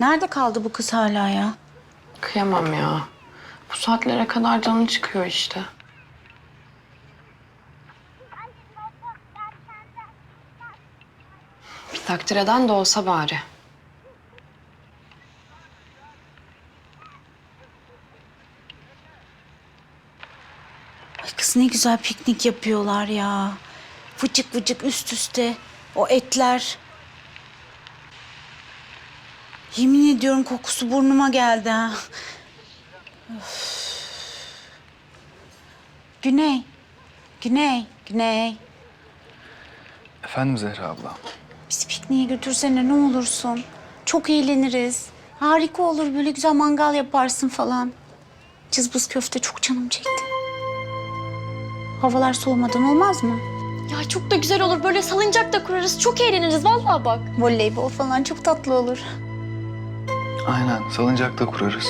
Nerede kaldı bu kız hala ya? Kıyamam ya. Bu saatlere kadar canı çıkıyor işte. Bir takdir eden de olsa bari. Ay kız ne güzel piknik yapıyorlar ya. Vıcık vıcık üst üste. O etler. Yemin ediyorum kokusu burnuma geldi ha. Öf. Güney. Güney. Güney. Efendim Zehra abla. Bizi pikniğe götürsene ne olursun. Çok eğleniriz. Harika olur böyle güzel mangal yaparsın falan. Cızbız köfte çok canım çekti. Havalar soğumadan olmaz mı? Ya çok da güzel olur. Böyle salıncak da kurarız. Çok eğleniriz vallahi bak. Voleybol falan çok tatlı olur. Aynen salıncakta kurarız.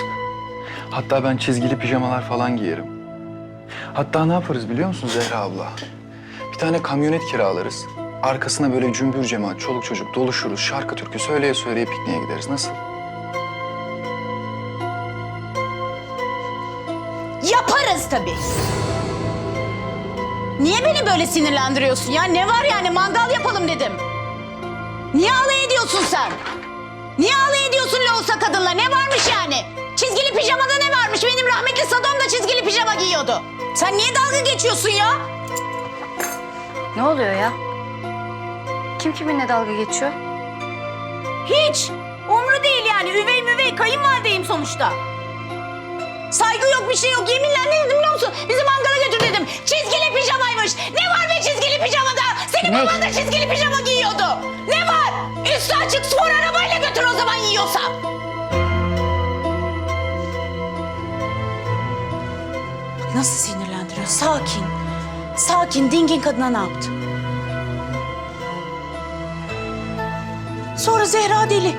Hatta ben çizgili pijamalar falan giyerim. Hatta ne yaparız biliyor musun Zehra abla? Bir tane kamyonet kiralarız. Arkasına böyle cümbür cemaat, çoluk çocuk doluşuruz. Şarkı türkü söyleye söyleye pikniğe gideriz. Nasıl? Yaparız tabii. Niye beni böyle sinirlendiriyorsun ya? Ne var yani mangal yapalım dedim. Niye alay ediyorsun sen? Niye alay ediyorsun loğusa kadınla? Ne varmış yani? Çizgili pijamada ne varmış? Benim rahmetli Sadam da çizgili pijama giyiyordu. Sen niye dalga geçiyorsun ya? Ne oluyor ya? Kim kiminle dalga geçiyor? Hiç. Umru değil yani. Üvey müvey kayınvalideyim sonuçta. Saygı yok bir şey yok. Yeminle ne dedim biliyor musun? Bizi mangala götür dedim. Çizgili pijamaymış. Ne var be çizgili pijamada? Senin baban da çizgili pijama giyiyordu. Ne var? Üstü açık spor arabayla götür o zaman yiyorsa. Nasıl sinirlendiriyor. Sakin. Sakin. Dingin kadına ne yaptı? Sonra Zehra deli.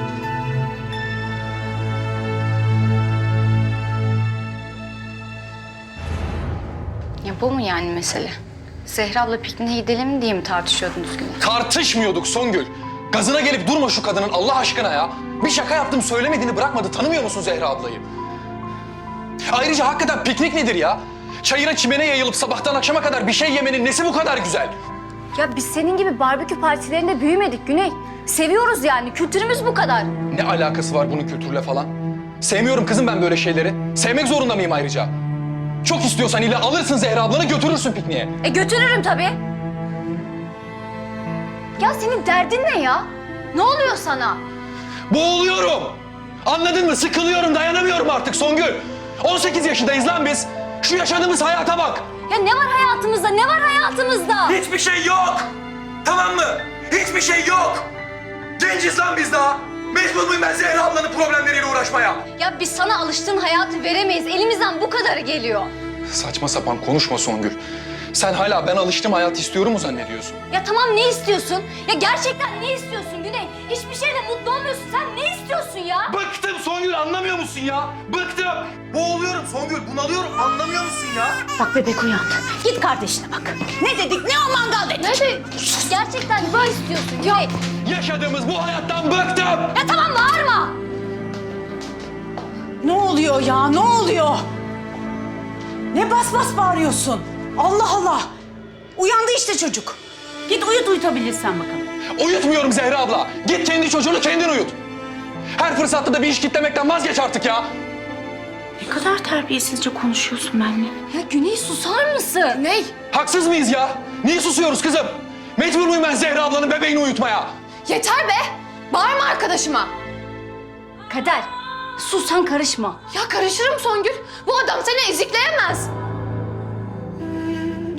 Ya bu mu yani mesele? Zehra abla pikniğe gidelim diye mi tartışıyordunuz Güneş? Tartışmıyorduk Songül. Gazına gelip durma şu kadının Allah aşkına ya. Bir şaka yaptım söylemediğini bırakmadı. Tanımıyor musun Zehra ablayı? Ayrıca hakikaten piknik nedir ya? Çayıra çimene yayılıp sabahtan akşama kadar bir şey yemenin nesi bu kadar güzel? Ya biz senin gibi barbekü partilerinde büyümedik Güney. Seviyoruz yani. Kültürümüz bu kadar. Ne alakası var bunun kültürle falan? Sevmiyorum kızım ben böyle şeyleri. Sevmek zorunda mıyım ayrıca? Çok istiyorsan illa alırsın Zehra ablanı götürürsün pikniğe. E götürürüm tabii. Ya senin derdin ne ya? Ne oluyor sana? Boğuluyorum. Anladın mı? Sıkılıyorum, dayanamıyorum artık Songül. 18 yaşındayız lan biz. Şu yaşadığımız hayata bak. Ya ne var hayatımızda? Ne var hayatımızda? Hiçbir şey yok. Tamam mı? Hiçbir şey yok. Genciz lan biz daha. Mecbur muyum ben Zehra ablanın problemleriyle uğraşmaya? Ya biz sana alıştığın hayatı veremeyiz. Elimizden bu kadarı geliyor. Saçma sapan konuşma Songül. Sen hala ben alıştığım hayat istiyorum mu zannediyorsun? Ya tamam ne istiyorsun? Ya gerçekten ne istiyorsun Güney? Hiçbir şeyle mutlu olmuyorsun. Sen ne istiyorsun ya? Bıktım Songül anlamıyor musun ya? Bıktım. Boğuluyorum Songül bunalıyorum anlamıyor musun ya? Bak bebek uyandı. Git kardeşine bak. Ne dedik? Ne o mangal dedik? Ne de gerçekten ne istiyorsun Güney? Yaşadığımız bu hayattan bıktım. Ya tamam bağırma. Ne oluyor ya? Ne oluyor? Ne bas bas bağırıyorsun? Allah Allah. Uyandı işte çocuk. Git uyut uyutabilirsen bakalım. Uyutmuyorum Zehra abla. Git kendi çocuğunu kendin uyut. Her fırsatta da bir iş kitlemekten vazgeç artık ya. Ne kadar terbiyesizce konuşuyorsun benimle. Ya Güney susar mısın? Ney? Haksız mıyız ya? Niye susuyoruz kızım? Mecbur muyum ben Zehra ablanın bebeğini uyutmaya? Yeter be! Bağırma arkadaşıma. Kader sus sen karışma. Ya karışırım Songül. Bu adam seni ezikleyemez.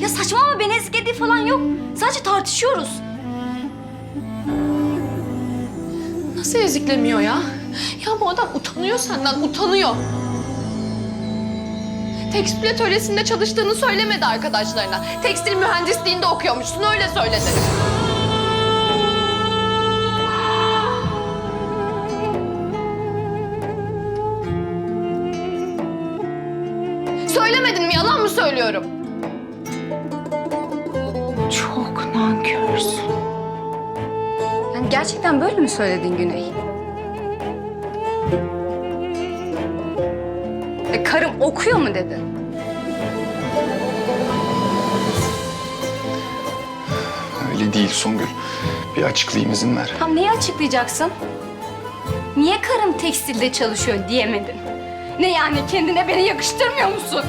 Ya saçmalama beni eziklediği falan yok. Sadece tartışıyoruz. Nasıl eziklemiyor ya? Ya bu adam utanıyor senden, utanıyor. Tekstil atölyesinde çalıştığını söylemedi arkadaşlarına. Tekstil mühendisliğinde okuyormuşsun, öyle söyledi. Söylemedin mi? Yalan mı söylüyorum? konuşuruz. Yani gerçekten böyle mi söyledin Güney? E, karım okuyor mu dedi? Öyle değil Songül. Bir açıklayayım izin ver. Tam neyi açıklayacaksın? Niye karım tekstilde çalışıyor diyemedin? Ne yani kendine beni yakıştırmıyor musun?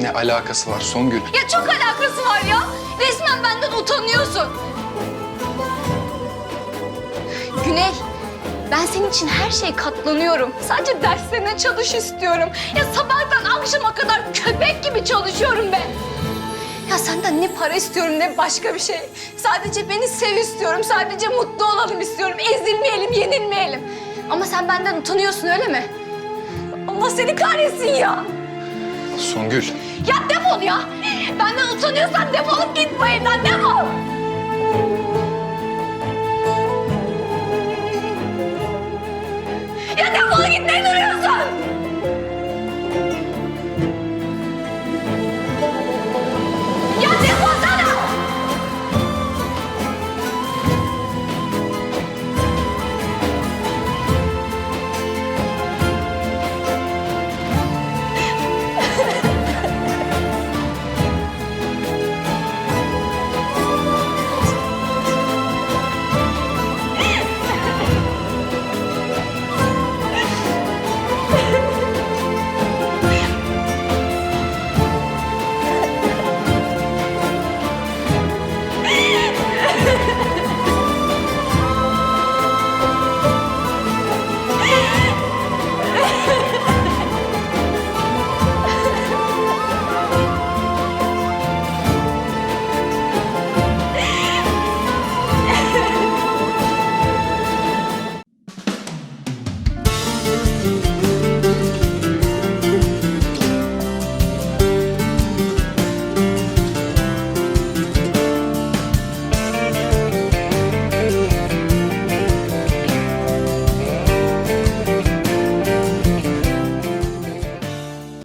Ne alakası var Songül? Ya çok alakası var ya. Resmen benden utanıyorsun. Güney, ben senin için her şeye katlanıyorum. Sadece derslerine çalış istiyorum. Ya sabahtan akşama kadar köpek gibi çalışıyorum ben. Ya senden ne para istiyorum ne başka bir şey. Sadece beni sev istiyorum. Sadece mutlu olalım istiyorum. Ezilmeyelim, yenilmeyelim. Ama sen benden utanıyorsun öyle mi? Allah seni kahretsin ya. Songül. Ya defol ya. Benden utanıyorsan defolup git bu evden defol.